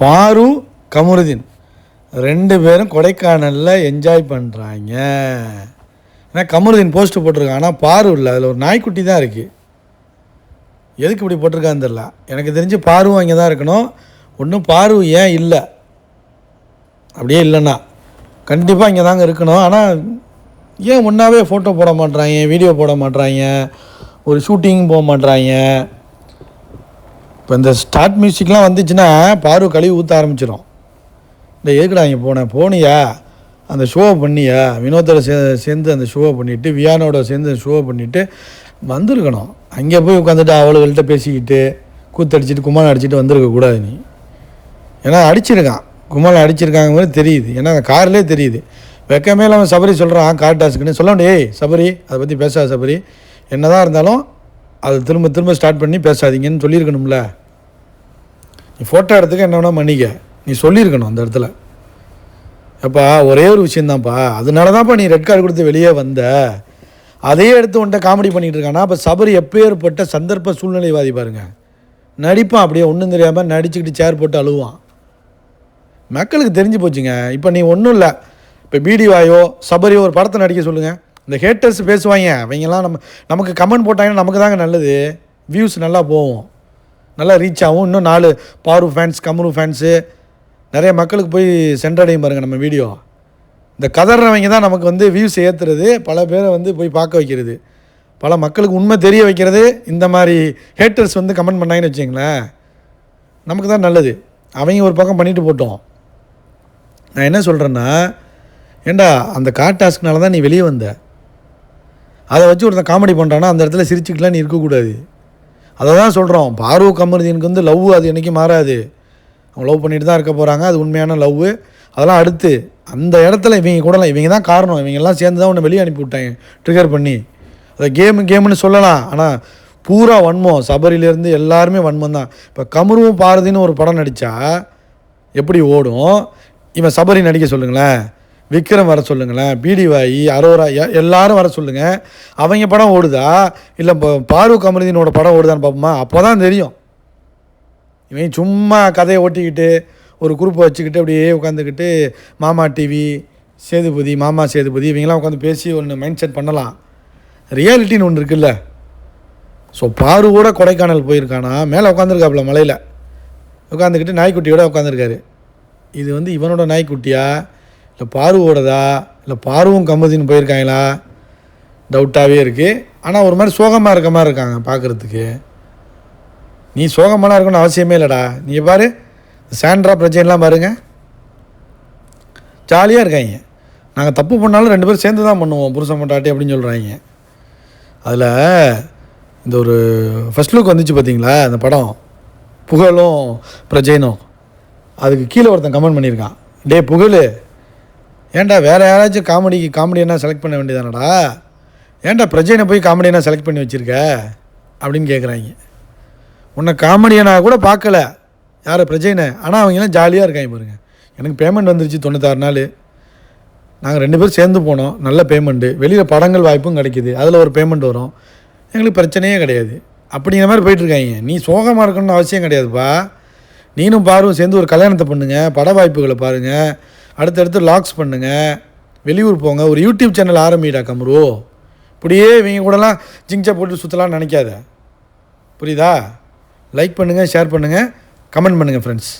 பாரு கமருதீன். ரெண்டு பேரும் கொடைக்கானலில் என்ஜாய் பண்ணுறாங்க ஏன்னா கமருதீன் போஸ்ட் போட்டிருக்கான். ஆனால் பாரு இல்லை அதில் ஒரு நாய்க்குட்டி தான் இருக்குது எதுக்கு இப்படி போட்டிருக்கான்னு தெரில எனக்கு தெரிஞ்சு பாருவும் அங்கே தான் இருக்கணும். ஒன்றும் பாரு ஏன் இல்லை? அப்படியே இல்லைன்னா. கண்டிப்பாக இங்கே தாங்க இருக்கணும். ஆனால் ஏன் ஒன்றாவே ஃபோட்டோ போட மாட்றாங்க? வீடியோ போட மாட்றாங்க? ஒரு ஷூட்டிங் போக மாட்றாங்க? இப்போ இந்த ஸ்டார்ட் மியூசிக்லாம் வந்துச்சுன்னா பார்வை கழுவி ஊற்ற ஆரம்பிச்சிடும் இந்த எதுக்குடா இங்கே போனேன் போனியா? அந்த ஷோவை பண்ணியா? வினோத்தோட சே சேர்ந்து அந்த ஷோவை பண்ணிவிட்டு வியானோட சேர்ந்து அந்த ஷோவை பண்ணிவிட்டு வந்திருக்கணும். அங்கே போய் உட்காந்துட்டு அவளுகள்கிட்ட பேசிக்கிட்டு கூத்தடிச்சிட்டு குமாரம் அடிச்சிட்டு வந்திருக்கக்கூடாது நீ. ஏன்னா அடிச்சிருக்கான். குமாரம் அடிச்சிருக்காங்க மாதிரி தெரியுது. ஏன்னா அந்த கார்லேயே தெரியுது. வெக்கமே இல்லாமல் சபரி சொல்கிறான் கார் டாஸ்க்குன்னு சொல்ல முடியே சபரி அதை பற்றி பேசாத சபரி. என்னதான் இருந்தாலும் அது திரும்ப திரும்ப ஸ்டார்ட் பண்ணி பேசாதீங்கன்னு சொல்லியிருக்கணும்ல. நீ ஃபோட்டோ எடுத்துக்க என்ன வேணால் மன்னிக்க நீ சொல்லியிருக்கணும் அந்த இடத்துல. அப்பா ஒரே ஒரு விஷயந்தான்ப்பா அதனால தான்ப்பா நீ ரெட் கார்டு கொடுத்து வெளியே வந்த. அதையே எடுத்து உன்ட்ட காமெடி பண்ணிகிட்டு இருக்கானா? அப்போ சபரி எப்பேற்பட்ட சந்தர்ப்ப சூழ்நிலைவாதி பாருங்க. நடிப்பான் அப்படியே ஒன்றும் தெரியாமல் நடிச்சுக்கிட்டு சேர் போட்டு அழுவான். மக்களுக்கு தெரிஞ்சு போச்சுங்க. இப்போ நீ ஒன்றும் இல்லை. இப்போ பிடிவாயோ சபரியோ ஒரு படத்தை நடிக்க சொல்லுங்கள் இந்த ஹேட்டர்ஸ் பேசுவாங்க. அவங்கெல்லாம் நம்ம நமக்கு கமெண்ட் போட்டாங்கன்னா நமக்கு தாங்க நல்லது. வியூஸ் நல்லா போகும். நல்லா ரீச் ஆகும். இன்னும் நாலு பாரு ஃபேன்ஸ் கமரு ஃபேன்ஸு நிறைய மக்களுக்கு போய் சென்றடையும் பாருங்கள் நம்ம வீடியோ இந்த கதறவங்க தான் நமக்கு வந்து வியூஸ் ஏற்றுறது பல பேரை வந்து போய் பார்க்க வைக்கிறது. பல மக்களுக்கு உண்மை தெரிய வைக்கிறது. இந்த மாதிரி ஹேட்டர்ஸ் வந்து கமெண்ட் பண்ணாங்கன்னு வச்சிங்களேன் நமக்கு தான் நல்லது. அவங்க ஒரு பக்கம் பண்ணிட்டு போட்டோம். நான் என்ன சொல்கிறேன்னா ஏண்டா அந்த கார் டாஸ்க்னால தான் நீ வெளியே வந்த? அதை வச்சு ஒருத்தன் காமெடி பண்ணுறான்னா அந்த இடத்துல சிரிச்சுக்கலாம் நீ இருக்கக்கூடாது. அதை தான் சொல்கிறோம் பார்வ கமருதீனுக்கு வந்து லவ் அது என்றைக்கும் மாறாது. அவங்க லவ் பண்ணிட்டு தான் இருக்க போகிறாங்க அது உண்மையான லவ். அதெல்லாம் அடுத்து அந்த இடத்துல இவங்க கூடலாம் இவங்க தான் காரணம். இவங்கெல்லாம் சேர்ந்து தான் உன்னை வெளியே அனுப்பி விட்டாங்க ட்ரிகர் பண்ணி. அதை கேமு கேமுன்னு சொல்லலாம். ஆனால் பூரா வன்மம். சபரிலேருந்து எல்லாருமே வன்மம் தான். இப்போ கமருவும் பாரதின்னு ஒரு படம் நடித்தா எப்படி ஓடும்? இவன் சபரி நடிக்க சொல்லுங்களேன். விக்ரம் வர சொல்லுங்களேன் பிடிவாயி அரோரா எல்லாரும் வர சொல்லுங்கள் அவங்க படம் ஓடுதா? இல்லை இப்போ பாரு கமருதீனோட படம் ஓடுதான்னு பார்ப்போமா? அப்போ தான் தெரியும். இவன் சும்மா கதையை ஓட்டிக்கிட்டு ஒரு குரூப்பை வச்சுக்கிட்டு அப்படியே உட்காந்துக்கிட்டு மாமா டிவி சேதுபதி மாமா சேதுபதி இவங்கெல்லாம் உட்காந்து பேசி ஒன்று மைண்ட் செட் பண்ணலாம். ரியாலிட்டின்னு ஒன்று இருக்குல்ல. ஸோ பாரு கூட கொடைக்கானல் போயிருக்கானா? மேலே உட்காந்துருக்காப்புல மலையில். உட்காந்துக்கிட்டு நாய்க்குட்டியோட உட்காந்துருக்காரு. இது வந்து இவனோட நாய்க்குட்டியா? இல்லை பார்வோடதா இல்லை பார்வும் கம்மதின்னு போயிருக்காங்களா? டவுட்டாகவே இருக்குது ஆனால் ஒரு மாதிரி சோகமாக இருக்க மாதிரி இருக்காங்க பார்க்குறதுக்கு நீ சோகமான இருக்கணும்னு அவசியமே இல்லைடா. நீ பாரு சாண்ட்ரா பிரச்சனைலாம் பாருங்க. ஜாலியாக இருக்காங்க. நாங்கள் தப்பு பண்ணாலும் ரெண்டு பேரும் சேர்ந்து தான் பண்ணுவோம் புருஷன் பொண்டாட்டி அப்படின்னு சொல்கிறாங்க அதில் இந்த ஒரு ஃபஸ்ட் லுக் வந்துச்சு பார்த்தீங்களா அந்த படம். புகழும் பிரஜைனும். அதுக்கு கீழே ஒருத்தன் கமெண்ட் பண்ணியிருக்கான். டே புகழ். ஏன்டா வேறு யாராச்சும் காமெடிக்கு காமெடியனா செலக்ட் பண்ண வேண்டியதானடா? ஏன்டா பிரஜைனை போய் காமெடியனா செலக்ட் பண்ணி வச்சுருக்க? அப்படின்னு கேட்குறாங்க உன்னை காமெடியனாக கூட பார்க்கல. யார் பிரஜைனை? ஆனால் அவங்கெல்லாம் ஜாலியாக இருக்காங்க பாருங்கள் எனக்கு பேமெண்ட் வந்துருச்சு தொண்ணூத்தாறு நாள். நாங்கள் ரெண்டு பேரும் சேர்ந்து போனோம். நல்ல பேமெண்ட்டு வெளியில் படங்கள் வாய்ப்பும் கிடைக்கிது. அதில் ஒரு பேமெண்ட் வரும். எங்களுக்கு பிரச்சனையே கிடையாது. அப்படிங்கிற மாதிரி போயிட்டுருக்காங்க நீ சோகமாக இருக்கணும்னு அவசியம் கிடையாதுப்பா. நீனும் பாரும் சேர்ந்து ஒரு கல்யாணத்தை பண்ணுங்கள் பட வாய்ப்புகளை பாருங்கள் அடுத்தடுத்து லாக்ஸ் பண்ணுங்கள் வெளியூர் போங்க. ஒரு யூடியூப் சேனல் ஆரம்பிடா கமரு. இப்படியே இவங்க கூடலாம் ஜிங்சா போட்டு சுற்றலாம்னு நினைக்காத. புரியுதா? லைக் பண்ணுங்கள் ஷேர் பண்ணுங்கள் கமெண்ட் பண்ணுங்கள் ஃப்ரெண்ட்ஸ்